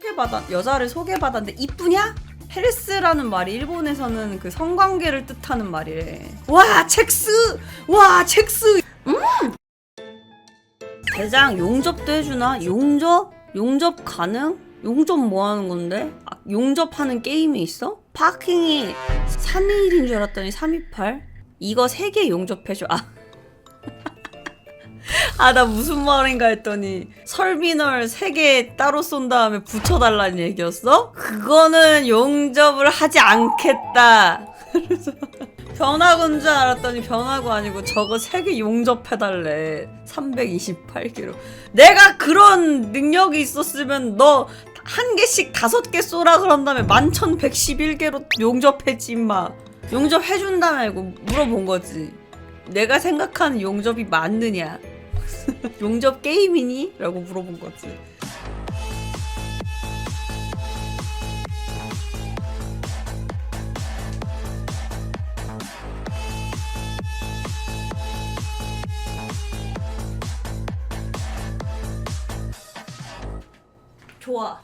소개받아 여자를 소개받았는데 이쁘냐? 헬스라는 말이 일본에서는 그 성관계를 뜻하는 말이래. 와 첵스, 와 첵스. 음. 대장 용접도 해주나? 용접? 용접 가능? 용접 뭐 하는 건데? 아, 용접하는 게임이 있어? 파킹이 3일인 줄 알았더니 328? 이거 3개 용접해줘. 아. 아, 나 무슨 말인가 했더니 설미널 3개 따로 쏜 다음에 붙여달라는 얘기였어? 그거는 용접을 하지 않겠다. 그래서 변화구인 줄 알았더니 변화구 아니고 저거 3개 용접해달래. 328개로. 내가 그런 능력이 있었으면 너 한 개씩 다섯 개 쏘라 그런 다음에 1111개로 용접했지 임마. 용접해준다 말고 물어본 거지. 내가 생각하는 용접이 맞느냐? 용접 게임이니? 라고 물어본 거지. 좋아.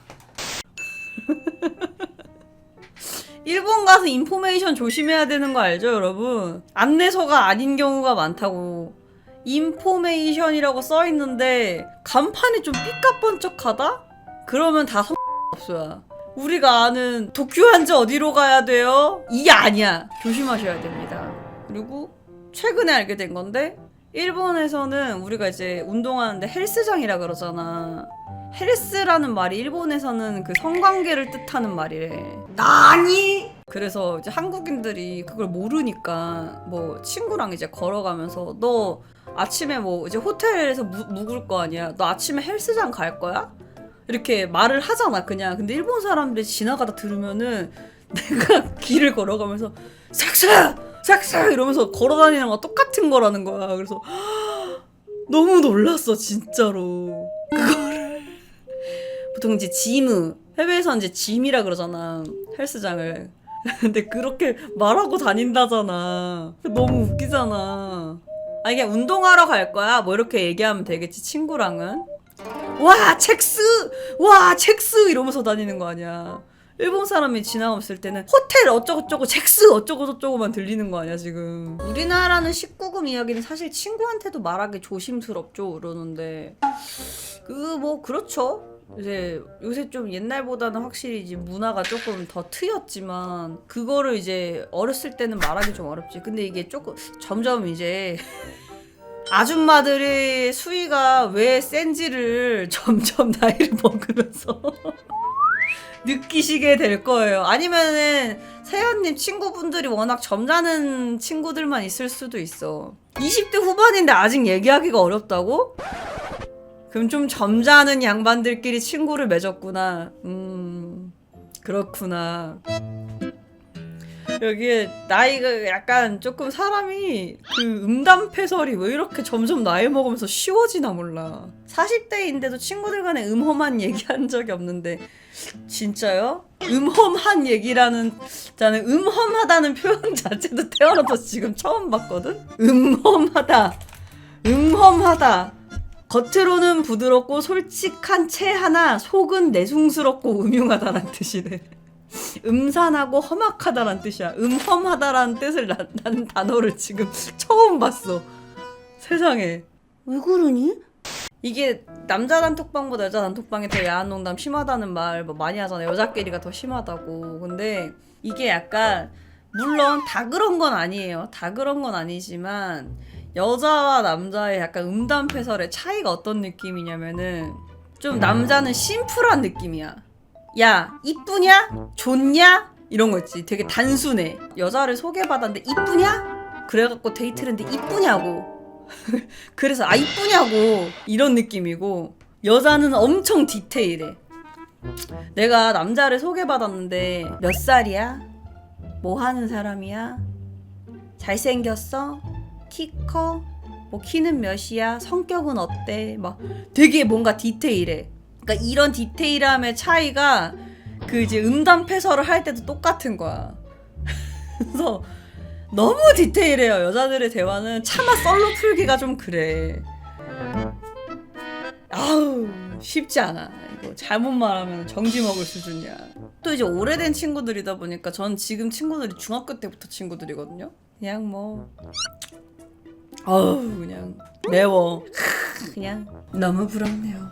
일본 가서 인포메이션 조심해야 되는 거 알죠, 여러분? 안내서가 아닌 경우가 많다고. 인포메이션이라고 써 있는데 간판이 좀 삐까번쩍하다? 그러면 다 없어야. 우리가 아는 도쿄 한지 어디로 가야 돼요? 이게 아니야. 조심하셔야 됩니다. 그리고 최근에 알게 된 건데 일본에서는 우리가 이제 운동하는데 헬스장이라 그러잖아. 헬스라는 말이 일본에서는 그 성관계를 뜻하는 말이래. 나니? 그래서 이제 한국인들이 그걸 모르니까 뭐 친구랑 이제 걸어가면서 너 아침에 뭐 이제 호텔에서 무, 묵을 거 아니야. 너 아침에 헬스장 갈 거야? 이렇게 말을 하잖아 그냥. 근데 일본 사람들이 지나가다 들으면은 내가 길을 걸어가면서 삭삭 삭삭 이러면서 걸어다니는 거 똑같은 거라는 거야. 그래서 너무 놀랐어 진짜로. 그거를 보통 이제 지무 해외에서 이제 짐이라 그러잖아 헬스장을. 근데 그렇게 말하고 다닌다잖아. 너무 웃기잖아. 아 이게 운동하러 갈 거야? 뭐 이렇게 얘기하면 되겠지 친구랑은. 와 첵스, 와 첵스 이러면서 다니는 거 아니야. 일본 사람이 지나갔을 때는 호텔 어쩌고저쩌고 첵스 어쩌고저쩌고만 들리는 거 아니야 지금. 우리나라는 19금 이야기는 사실 친구한테도 말하기 조심스럽죠 그러는데 그 뭐 그렇죠. 이제 요새 좀 옛날보다는 확실히 이제 문화가 조금 더 트였지만 그거를 이제 어렸을 때는 말하기 좀 어렵지. 근데 이게 조금 점점 이제 아줌마들의 수위가 왜 센지를 점점 나이를 먹으면서 느끼시게 될 거예요. 아니면은 세연님 친구분들이 워낙 점잖은 친구들만 있을 수도 있어. 20대 후반인데 아직 얘기하기가 어렵다고? 그럼 좀 점잖은 양반들끼리 친구를 맺었구나. 음, 그렇구나. 여기에 나이가 약간 조금 사람이 그 음담 패설이 왜 이렇게 점점 나이 먹으면서 쉬워지나 몰라. 40대인데도 친구들 간에 음험한 얘기한 적이 없는데 진짜요? 음험한 얘기라는 나는 음험하다는 표현 자체도 태어나서 지금 처음 봤거든. 음험하다. 음험하다. 겉으로는 부드럽고 솔직한 채 하나 속은 내숭스럽고 음흉하다란 뜻이래. 음산하고 험악하다란 뜻이야. 음험하다라는 뜻을 난, 난 단어를 지금 처음 봤어. 세상에. 왜 그러니? 이게 남자 단톡방보다 여자 단톡방이 더 야한 농담 심하다는 말 뭐 많이 하잖아. 여자끼리가 더 심하다고. 근데 이게 약간 물론 다 그런 건 아니에요. 다 그런 건 아니지만 여자와 남자의 약간 음담 패설의 차이가 어떤 느낌이냐면은 좀 남자는 심플한 느낌이야. 야 이쁘냐? 좋냐? 이런 거 있지. 되게 단순해. 여자를 소개받았는데 이쁘냐? 그래갖고 데이트를 했는데 이쁘냐고. 그래서 아 이쁘냐고 이런 느낌이고 여자는 엄청 디테일해. 내가 남자를 소개받았는데 몇 살이야? 뭐 하는 사람이야? 잘생겼어? 키 커? 뭐 키는 몇이야? 성격은 어때? 막 되게 뭔가 디테일해. 그러니까 이런 디테일함의 차이가 그 이제 음담 패설을 할 때도 똑같은 거야. 그래서 너무 디테일해요. 여자들의 대화는 차마 썰로 풀기가 좀 그래. 아우 쉽지 않아. 이거 잘못 말하면 정지 먹을 수준이야. 또 이제 오래된 친구들이다 보니까 전 지금 친구들이 중학교 때부터 친구들이거든요. 그냥 뭐 어우 그냥 매워. 그냥 너무 부럽네요.